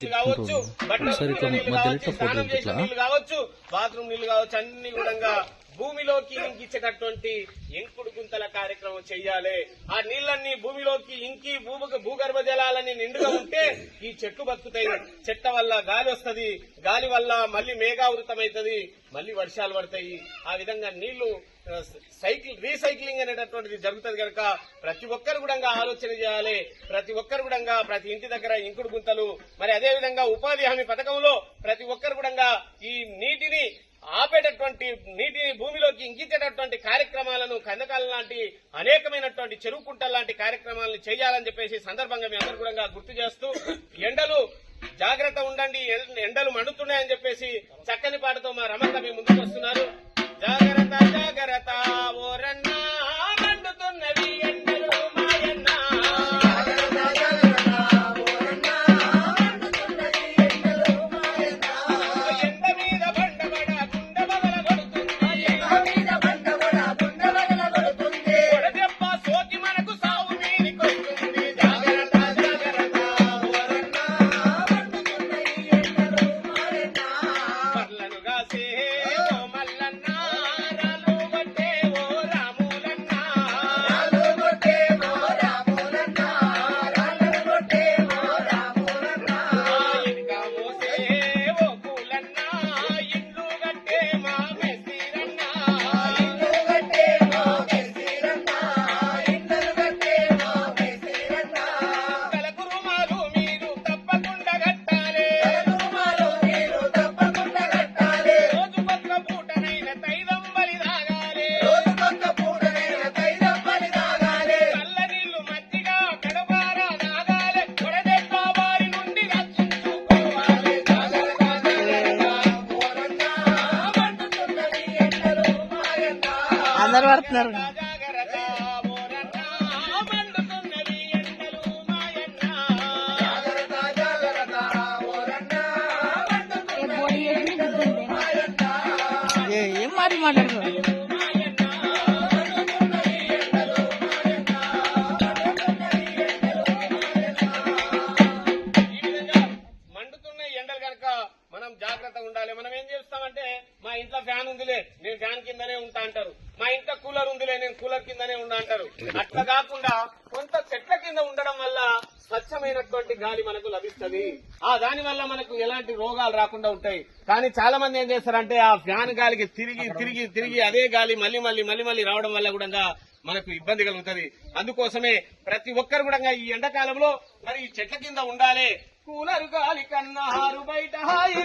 కావచ్చు స్నానం చేసిన నీళ్ళు బాత్రూమ్ నీళ్ళు కావచ్చు అన్ని కూడా భూమిలోకి ఇంకించేటటువంటి ఎంకుడు గుంతల కార్యక్రమం చెయ్యాలి. ఆ నీళ్ళన్నీ భూమిలోకి ఇంకి భూమి భూగర్భ జలాలని నిండుగా ఉంటే ఈ చెట్లు బతుకుతాయి. చెట్ల వల్ల గాలి వస్తది గాలి వల్ల మళ్ళీ మేఘావృతమైతది మళ్ళీ వర్షాలు పడతాయి. ఆ విధంగా నీళ్ళు సైకిల్ రీసైక్లింగ్ అనేటటువంటిది జరుగుతుంది కనుక ప్రతి ఒక్కరు కూడా ఆలోచన చేయాలి. ప్రతి ఒక్కరు కూడా ప్రతి ఇంటి దగ్గర ఇంకుడు గుంతలు మరి అదేవిధంగా ఉపాధి హామీ పథకంలో ప్రతి ఒక్కరు కూడా ఈ నీటిని ఆపేటటువంటి నీటిని భూమిలోకి ఇంకించేటటువంటి కార్యక్రమాలను కందకాలం లాంటి అనేకమైనటువంటి చెరువు కుంటల లాంటి కార్యక్రమాలను చేయాలని చెప్పేసి సందర్భంగా మీ అందరూ కూడా గుర్తు చేస్తూ ఎండలు జాగ్రత్త ఉండండి ఎండలు మండుతున్నాయని చెప్పేసి చక్కని పాటతో మా రమక్క మీ ముందుకు వస్తున్నారు. జాగ్రత్త జాగ్రత్త ఓరన్నా మండుతున్నవి ఎండలు మాయన్న. ఎండ మీద బండబడ గుండె బగల కొడుతుంది. కొడదెబ్బ సోకి మనకు సావు మీదికొస్తుంది జాగ్రత్త జాగ్రత్త ఓరన్నా. పర్లను గాసే ఓ మల్లన్న అందరు పడుతున్నారు. జాగ్రత్త ఏం మాట్లాడుతున్నారు మనం జాగ్రత్తగా ఉండాలి. మనం ఏం చేస్తామంటే మా ఇంట్లో ఫ్యాన్ ఉందిలే నేను ఫ్యాన్ కిందనే ఉంటా అంటారు. మా ఇంట్లో కూలర్ ఉందిలే నేను కూలర్ కిందనే ఉంటా అంటారు. అట్లా కాకుండా కొంత చెట్ల కింద ఉండడం వల్ల స్వచ్ఛమైనటువంటి గాలి మనకు లభిస్తుంది. ఆ దాని వల్ల మనకు ఎలాంటి రోగాలు రాకుండా ఉంటాయి. కానీ చాలా మంది ఏం చేస్తారంటే ఆ ఫ్యాన్ గాలికి తిరిగి తిరిగి తిరిగి అదే గాలి మళ్ళీ మళ్ళీ మళ్ళీ మళ్ళీ రావడం వల్ల కూడా మనకు ఇబ్బంది కలుగుతుంది. అందుకోసమే ప్రతి ఒక్కరు కూడా ఈ ఎండాకాలంలో మరి ఈ చెట్ల కింద ఉండాలి. కూలరు గాలి కన్నా హారు బయట హాయి